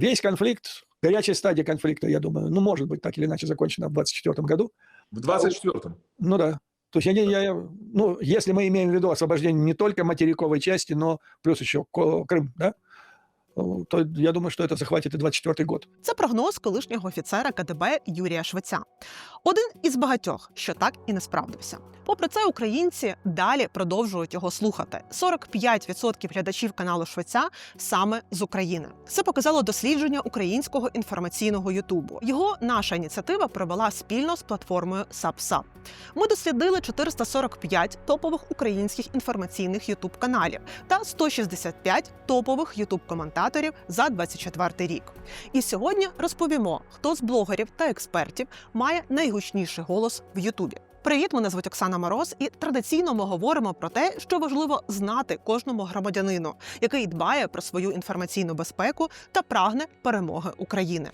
весь конфликт, горячая стадия конфликта, я думаю, ну, может быть, так или иначе закончена в 2024 году. В 24-м. Ну да. То есть, я, не- я, я- ну, если мы имеем в виду освобождение не только материковой части, но плюс еще Ко- Крым, да, э, то я думаю, что это захватит и 24 год. Це прогноз колишнього офіцера КДБ Юрія Швеця. Один із багатьох, що так і не справдився. Попри це, українці далі продовжують його слухати. 45% глядачів каналу Швеця саме з України. Це показало дослідження українського інформаційного Ютубу. Його наша ініціатива провела спільно з платформою SubSub. Ми дослідили 445 топових українських інформаційних Ютуб каналів та 165 топових Ютуб коментаторів за 24 рік. І сьогодні розповімо, хто з блогерів та експертів має найгучніший голос в Ютубі. Привіт, мене звуть Оксана Мороз, і традиційно ми говоримо про те, що важливо знати кожному громадянину, який дбає про свою інформаційну безпеку та прагне перемоги України.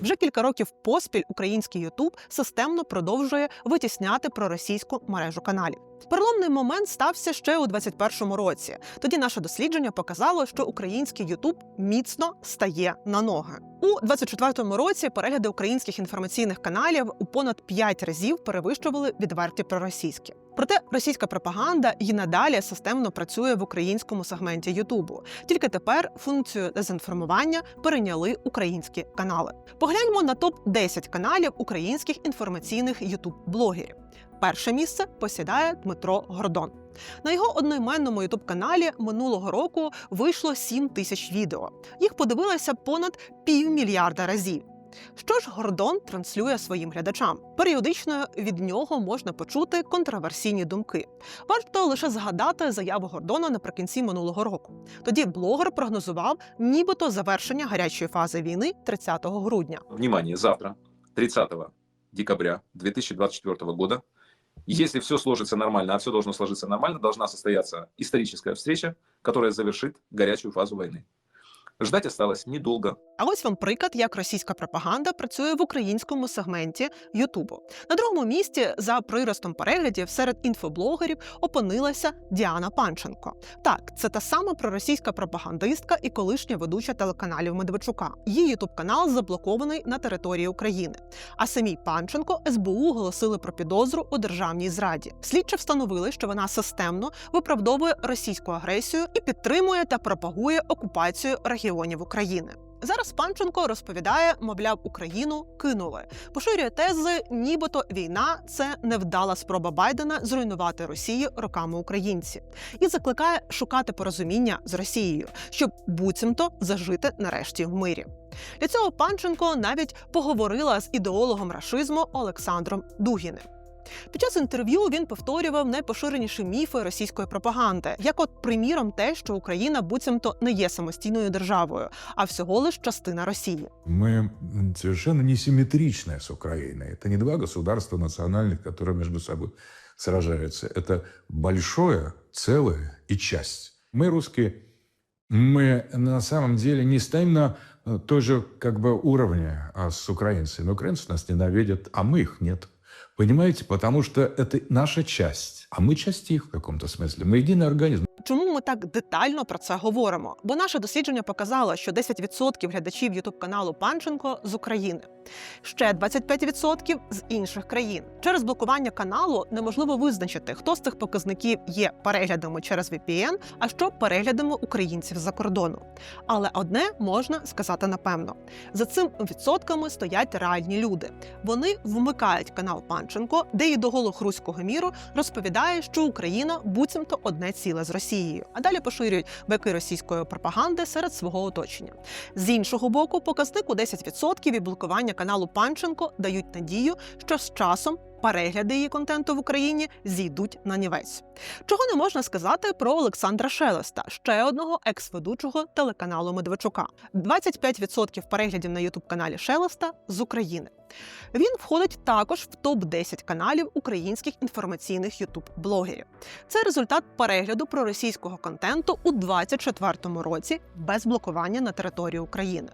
Вже кілька років поспіль український Ютуб системно продовжує витісняти проросійську мережу каналів. Переломний момент стався ще у 2021 році. Тоді наше дослідження показало, що український Ютуб міцно стає на ноги. У 2024 році перегляди українських інформаційних каналів у понад 5 разів перевищували відверті проросійські. Проте російська пропаганда і надалі системно працює в українському сегменті Ютубу. Тільки тепер функцію дезінформування перейняли українські канали. Погляньмо на топ 10 каналів українських інформаційних Ютуб-блогерів. Перше місце посідає Дмитро Гордон. На його одноіменному ютуб-каналі минулого року вийшло 7 тисяч відео. Їх подивилося понад півмільярда разів. Що ж Гордон транслює своїм глядачам? Періодично від нього можна почути контроверсійні думки. Варто лише згадати заяву Гордона наприкінці минулого року. Тоді блогер прогнозував нібито завершення гарячої фази війни 30 грудня. Внимание, завтра, 30 декабря 2024 года, если все сложится нормально, а все должно сложиться нормально, должна состояться историческая встреча, которая завершит горячую фазу войны. Ждать осталось недолго. А ось вам приклад, як російська пропаганда працює в українському сегменті Ютубу. На другому місці за приростом переглядів серед інфоблогерів опинилася Діана Панченко. Так, це та сама проросійська пропагандистка і колишня ведуча телеканалів Медведчука. Її ютуб канал заблокований на території України. А самій Панченко СБУ оголосили про підозру у державній зраді. Слідчі встановили, що вона системно виправдовує російську агресію і підтримує та пропагує окупацію регіонів України. Зараз Панченко розповідає, мовляв, Україну кинули, поширює тези, нібито війна це невдала спроба Байдена зруйнувати Росію роками українці, і закликає шукати порозуміння з Росією, щоб буцімто зажити нарешті в мирі. Для цього Панченко навіть поговорила з ідеологом рашизму Олександром Дугіним. Під час інтерв'ю він повторював найпоширеніші міфи російської пропаганди, як, от, приміром, те, що Україна буцімто не є самостійною державою, а всього лиш частина Росії. Мы м, совершенно несимметричны с Украиной. Это не два государства национальных, которые между собой сражаются. Это большое, целое и часть. Мы, русские, мы на самом деле не стоим на э, той же как бы уровне а, с украинцами. Украинцы нас ненавидят, а мы их нет. Понимаете? Потому что это наша часть, а мы часть их в каком-то смысле. Мы единый организм. Чому ми так детально про це говоримо? Бо наше дослідження показало, що 10% глядачів ютуб каналу Панченко з України, ще 25% з інших країн. Через блокування каналу неможливо визначити, хто з цих показників є переглядами через VPN, а що переглядами українців за кордону. Але одне можна сказати напевно: за цим відсотками стоять реальні люди. Вони вмикають канал Панченко, де ідеолог руського міру розповідає, що Україна буцімто одне ціле з Росією, а далі поширюють баки російської пропаганди серед свого оточення. З іншого боку, показник у 10% і блокування каналу Панченко дають надію, що з часом. Перегляди її контенту в Україні зійдуть на нівець. Чого не можна сказати про Олександра Шелеста, ще одного екс-ведучого телеканалу Медведчука. 25% переглядів на ютуб каналі Шелеста з України. Він входить також в топ 10 каналів українських інформаційних ютуб-блогерів. Це результат перегляду проросійського контенту у 2024 році без блокування на території України.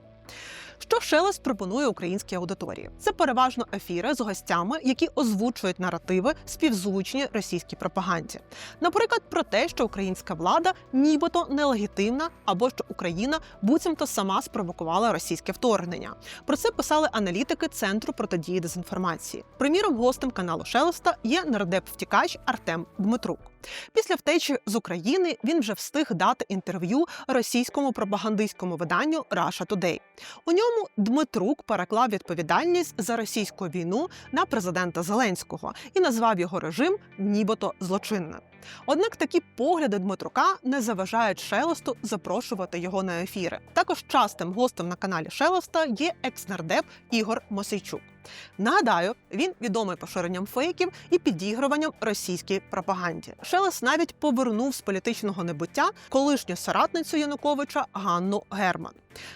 Що Шелест пропонує українській аудиторії? Це переважно ефіри з гостями, які озвучують наративи, співзвучні російській пропаганді. Наприклад, про те, що українська влада нібито нелегітимна, або що Україна буцімто сама спровокувала російське вторгнення. Про це писали аналітики Центру протидії дезінформації. Приміром, гостем каналу Шелеста є нардеп-втікач Артем Дмитрук. Після втечі з України він вже встиг дати інтерв'ю російському пропагандистському виданню Russia Today. У ньому Дмитрук переклав відповідальність за російську війну на президента Зеленського і назвав його режим нібито злочинним. Однак такі погляди Дмитрука не заважають Шелесту запрошувати його на ефіри. Також частим гостем на каналі Шелеста є екс-нардеп Ігор Мосейчук. Нагадаю, він відомий поширенням фейків і підігруванням російській пропаганді. Шелест навіть повернув з політичного небуття колишню соратницю Януковича Ганну Герман.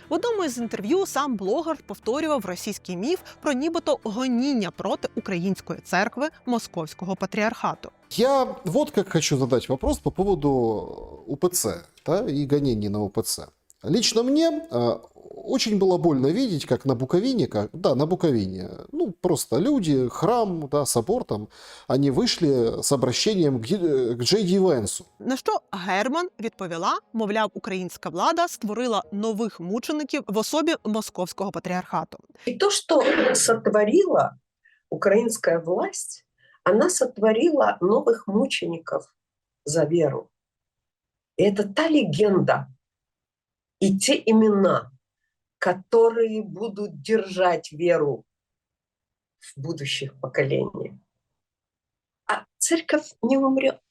В одному із інтерв'ю сам блогер повторював російський міф про нібито гоніння проти української церкви московського патріархату. Я вот как хочу задать вопрос по поводу УПЦ да, и гонений на УПЦ. Лично мне э, очень было больно видеть, как на Буковине, как, да, на Буковине, ну, просто люди, храм, да, собор там, они вышли с обращением к, Ди- к Джей Ди Венсу. На що Герман відповіла, мовляв, українська влада створила нових мучеників в особі московського патріархату. И то, что сотворила украинская власть, она сотворила новых мучеников за веру. И это та легенда и те имена, которые будут держать веру в будущих поколениях. А церковь не умрет.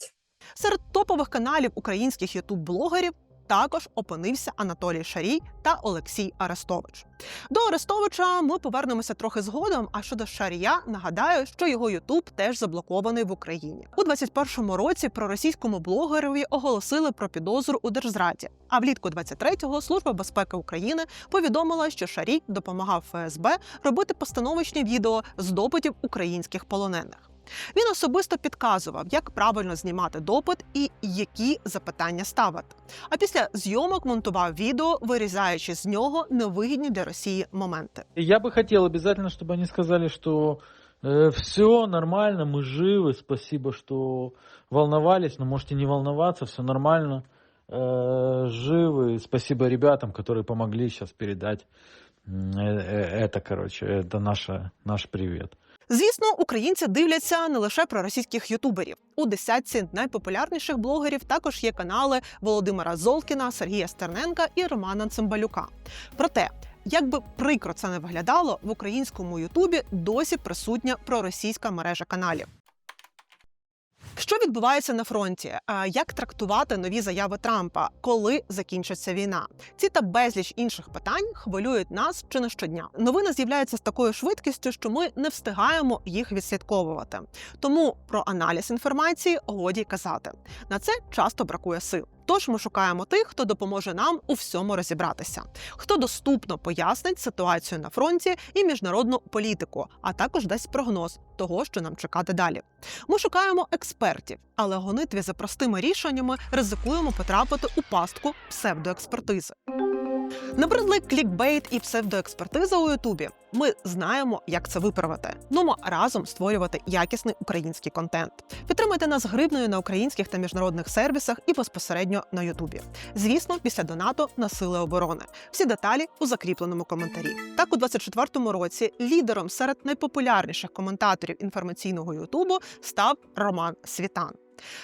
Серед топових каналів українських ютуб-блогерів також опинився Анатолій Шарій та Олексій Арестович. До Арестовича ми повернемося трохи згодом. А щодо Шарія, нагадаю, що його Ютуб теж заблокований в Україні. У 21-му році проросійському блогерові оголосили про підозру у держзраді. А влітку 23-го Служба безпеки України повідомила, що Шарій допомагав ФСБ робити постановочні відео з допитів українських полонених. Він особисто підказував, як правильно знімати допит і які запитання ставити. А після зйомок монтував відео, вирізаючи з нього невигідні для Росії моменти. Я бы хотел обязательно, чтобы они сказали, что все нормально, мы живы, спасибо, что волновались, но можете не волноваться, все нормально, э, живы, спасибо ребятам, которые помогли сейчас передать м, э, э, это, короче, это наша, наш привет. Звісно, українці дивляться не лише про російських ютуберів. У десятці найпопулярніших блогерів також є канали Володимира Золкіна, Сергія Стерненка і Романа Цимбалюка. Проте, як би прикро це не виглядало, в українському Ютубі досі присутня проросійська мережа каналів. Що відбувається на фронті? Як трактувати нові заяви Трампа, коли закінчиться війна? Ці та безліч інших питань хвилюють нас чи не щодня. Новини з'являються з такою швидкістю, що ми не встигаємо їх відслідковувати. Тому про аналіз інформації годі казати. На це часто бракує сил. Тож ми шукаємо тих, хто допоможе нам у всьому розібратися, хто доступно пояснить ситуацію на фронті і міжнародну політику, а також дасть прогноз того, що нам чекати далі. Ми шукаємо експертів, але гонитві за простими рішеннями ризикуємо потрапити у пастку псевдоекспертизи. Набридли клікбейт і псевдоекспертиза у Ютубі. Ми знаємо, як це виправити. Нумо разом створювати якісний український контент. Підтримайте нас гривною на українських та міжнародних сервісах і безпосередньо на Ютубі. Звісно, після донату на сили оборони. Всі деталі у закріпленому коментарі. Так, у 24-му році лідером серед найпопулярніших коментаторів інформаційного Ютубу став Роман Світан.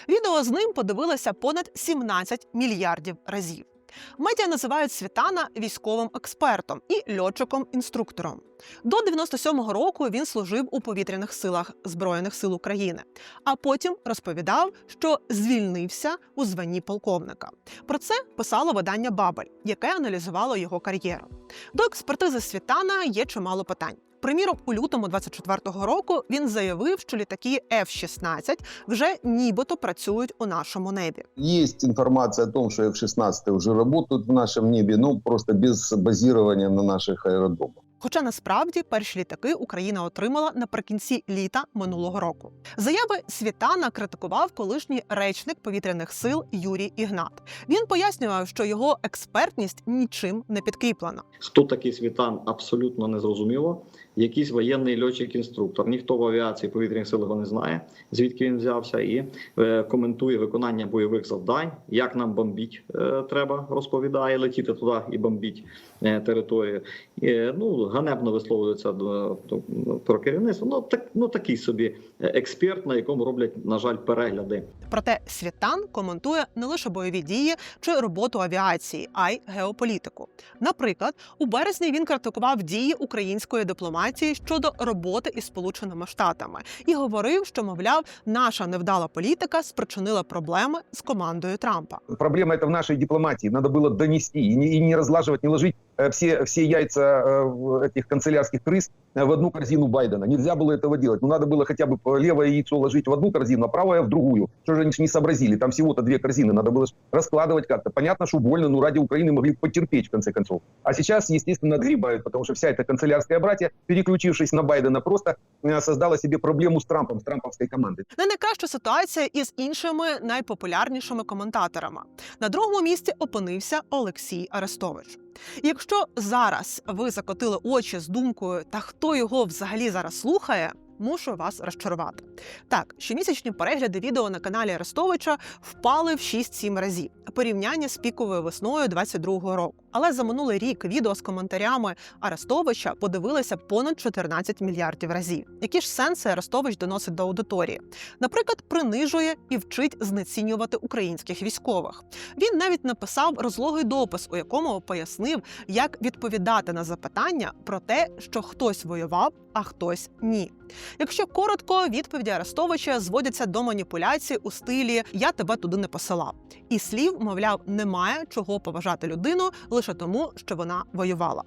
Відео з ним подивилося понад 17 мільярдів разів. Медіа називають Світана військовим експертом і льотчиком-інструктором. До 97-го року він служив у повітряних силах Збройних сил України, а потім розповідав, що звільнився у званні полковника. Про це писало видання Бабель, яке аналізувало його кар'єру. До експертизи Світана є чимало питань. Приміром, у лютому 24-го року він заявив, що літаки F-16 вже нібито працюють у нашому небі. Є інформація о том, що F-16 вже працюють в нашому небі. ну, просто без базування на наших аэродромах. Хоча насправді перші літаки Україна отримала наприкінці літа минулого року. Заяви Світана критикував колишній речник повітряних сил Юрій Ігнат. Він пояснював, що його експертність нічим не підкріплена. Хто такий світан, абсолютно не зрозуміло. Якийсь воєнний льотчик-інструктор. Ніхто в авіації повітряних сил його не знає, звідки він взявся, і е, коментує виконання бойових завдань, як нам бомбіть е, треба, розповідає, летіти туди і бомбіть е, територію. І, ну, ганебно висловлюється до, до, про керівництво. Ну, так, ну, такий собі е, експерт, на якому роблять, на жаль, перегляди. Проте Світан коментує не лише бойові дії чи роботу авіації, а й геополітику. Наприклад, у березні він критикував дії української дипломатії щодо роботи із Сполученими Штатами і говорив, що мовляв, наша невдала політика спричинила проблеми з командою Трампа. Проблема это в нашей дипломатии. Надо было донести и не, и не разлаживать, не ложить э, все, все яйца э, в этих канцелярских крыс э, в одну корзину Байдена. Нельзя было этого делать. Ну, надо было хотя бы левое яйцо ложить в одну корзину, а правое в другую. Что же они ж не сообразили? Там всего-то две корзины. Надо было ж раскладывать как-то. Понятно, что больно, но ради Украины могли бы потерпеть в конце концов. А сейчас, естественно, отгребают, потому что вся эта канцелярская братья, переключившись на Байдена, просто э, создала себе проблему с Трампом, с трамповской командой. Не найкраща ситуація із іншими найпопулярнішими коментаторами. На другому місці опинився Олексій Арестович. І Якщо зараз ви закотили очі з думкою, та хто Його взагалі зараз слухає, мушу вас розчарувати. Так, щомісячні перегляди відео на каналі Арестовича впали в 6-7 разів порівняння з піковою весною 22-го року. Але за минулий рік відео з коментарями Арестовича подивилися понад 14 мільярдів разів. Які ж сенси Арестович доносить до аудиторії? Наприклад, принижує і вчить знецінювати українських військових. Він навіть написав розлогий допис, у якому пояснив, як відповідати на запитання про те, що хтось воював, а хтось ні. Якщо коротко, відповіді Арестовича зводяться до маніпуляцій у стилі Я тебе туди не посилав. І слів, мовляв, немає чого поважати людину лише тому, що вона воювала.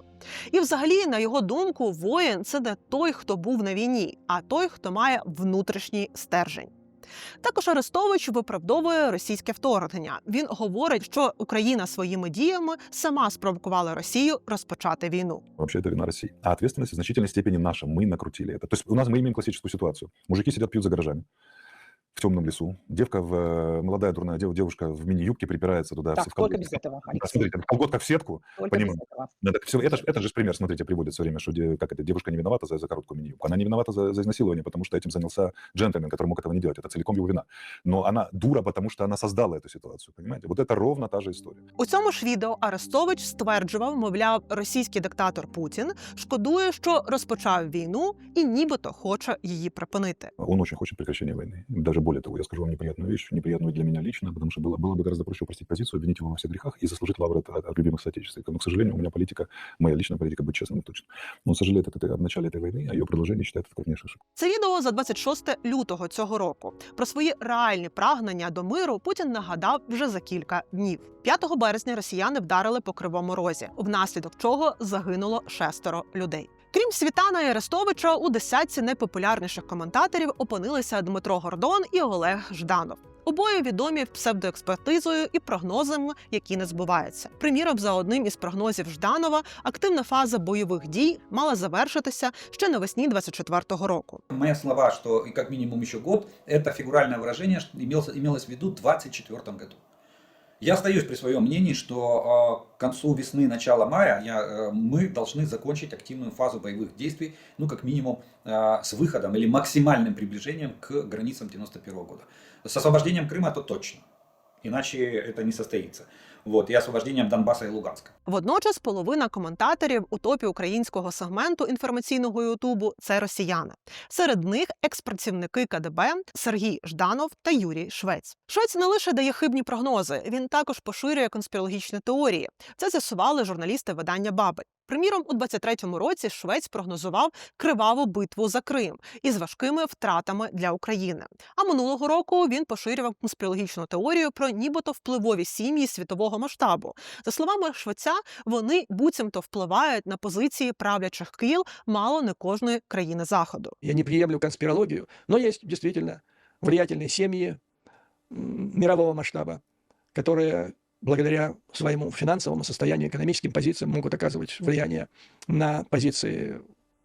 І, взагалі, на його думку, воїн це не той, хто був на війні, а той, хто має внутрішній стержень. Також Арестович виправдовує російське вторгнення. Він говорить, що Україна своїми діями сама спровокувала Росію розпочати війну. Вообще это вина России. А ответственность в значительной степени наша. Мы накрутили это. То есть у нас мы имеем классическую ситуацию. Мужики сидят, пьют за гаражами в темном лесу. Девка, в, э, молодая дурная дев- девушка в мини-юбке припирается туда. Так, в только колготках. без этого, Да, Алексей. смотрите, колготка в сетку. Только без понимаю. этого. Да, так всё, это, ж, это же пример, смотрите, приводит все время, что де- как это, девушка не виновата за, за короткую мини-юбку. Она не виновата за, за изнасилование, потому что этим занялся джентльмен, который мог этого не делать. Это целиком его вина. Но она дура, потому что она создала эту ситуацию, понимаете? Вот это ровно та же история. У цьому ж відео Арестович стверджував, мовляв, російський диктатор Путін шкодує, що розпочав війну і нібито хоче її припинити. Он очень хочет прекращения войны. Даже более того, я скажу вам неприятную вещь, неприятную для меня лично, потому что было, было бы гораздо проще упростить позицию, обвинить его во всех грехах и заслужить лавры от, от- от любимых соотечественников. Но, к сожалению, у меня политика, моя личная политика, быть честным и точно. Он сожалеет от этой, о начале этой войны, а ее продолжение считает это крупнейшей ошибкой. Це відео за 26 лютого цього року. Про свої реальні прагнення до миру Путін нагадав вже за кілька днів. 5 березня росіяни вдарили по кривому розі, внаслідок чого загинуло шестеро людей. Крім Світана і Арестовича, у десятці найпопулярніших коментаторів опинилися Дмитро Гордон і Олег Жданов. Обоє відомі псевдоекспертизою і прогнозами, які не збуваються. Приміром, за одним із прогнозів Жданова, активна фаза бойових дій мала завершитися ще навесні 24-го року. Мои слова, что и как минимум еще год, это фигуральное выражение, что имелось, имелось в виду в 2024 году. Я остаюсь при своем мнении, что э, к концу весны, начала мая я, э, мы должны закончить активную фазу боевых действий, ну, как минимум, э, с выходом или максимальным приближением к границам 91 года. С освобождением Крыма это точно, иначе это не состоится. Вот, і освобождением Донбаса і Луганська. Водночас половина коментаторів у топі українського сегменту інформаційного Ютубу це росіяни. Серед них експрацівники КДБ Сергій Жданов та Юрій Швець. Швець не лише дає хибні прогнози, він також поширює конспірологічні теорії. Це з'ясували журналісти видання Бабель. Приміром, у 23-му році Швець прогнозував криваву битву за Крим із важкими втратами для України. А минулого року він поширював конспірологічну теорію про нібито впливові сім'ї світового масштабу. За словами Швеця, вони буцімто впливають на позиції правлячих кіл мало не кожної країни заходу. Я не приемлю конспирологию, но есть действительно влиятельные семьи м, мирового масштаба, которые благодаря своему финансовому состоянию, экономическим позициям могут оказывать влияние на позиции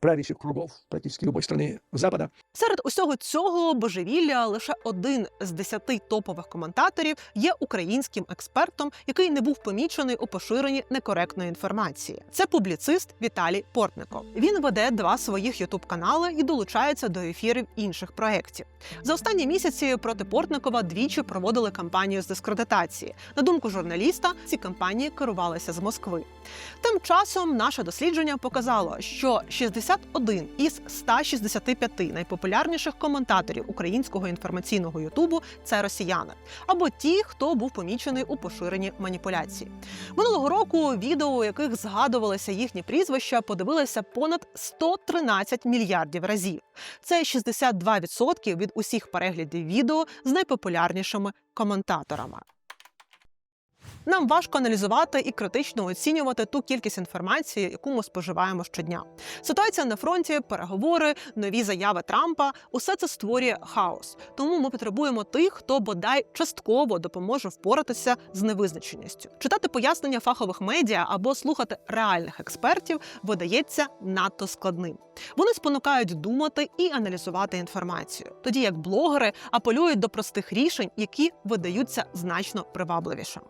правящих кругов практически любой страны Запада. Серед усього цього божевілля лише один з десяти топових коментаторів є українським експертом, який не був помічений у поширенні некоректної інформації. Це публіцист Віталій Портников. Він веде два своїх ютуб-канали і долучається до ефірів інших проєктів. За останні місяці проти Портникова двічі проводили кампанію з дискредитації. На думку журналіста, ці кампанії керувалися з Москви. Тим часом наше дослідження показало, що 61 із 165 найпопулярніших коментаторів українського інформаційного Ютубу це росіяни або ті, хто був помічений у поширенні маніпуляцій. Минулого року відео, у яких згадувалися їхні прізвища, подивилися понад 113 мільярдів разів. Це 62% від усіх переглядів відео з найпопулярнішими коментаторами. Нам важко аналізувати і критично оцінювати ту кількість інформації, яку ми споживаємо щодня. Ситуація на фронті, переговори, нові заяви Трампа усе це створює хаос. Тому ми потребуємо тих, хто бодай частково допоможе впоратися з невизначеністю. Читати пояснення фахових медіа або слухати реальних експертів видається надто складним. Вони спонукають думати і аналізувати інформацію, тоді як блогери апелюють до простих рішень, які видаються значно привабливішими.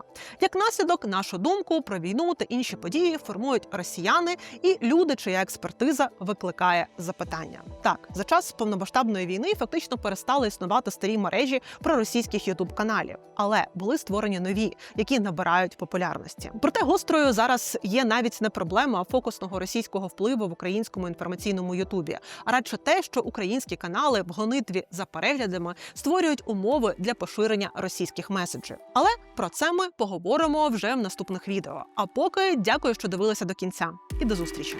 Як наслідок, нашу думку про війну та інші події формують росіяни і люди, чия експертиза викликає запитання. Так, за час повномасштабної війни фактично перестали існувати старі мережі проросійських ютуб каналів, але були створені нові, які набирають популярності. Проте гострою зараз є навіть не проблема фокусного російського впливу в українському інформаційному ютубі, а радше те, що українські канали в гонитві за переглядами створюють умови для поширення російських меседжів. Але про це ми поговоримо вже в наступних відео. А поки дякую, що дивилися до кінця, і до зустрічі.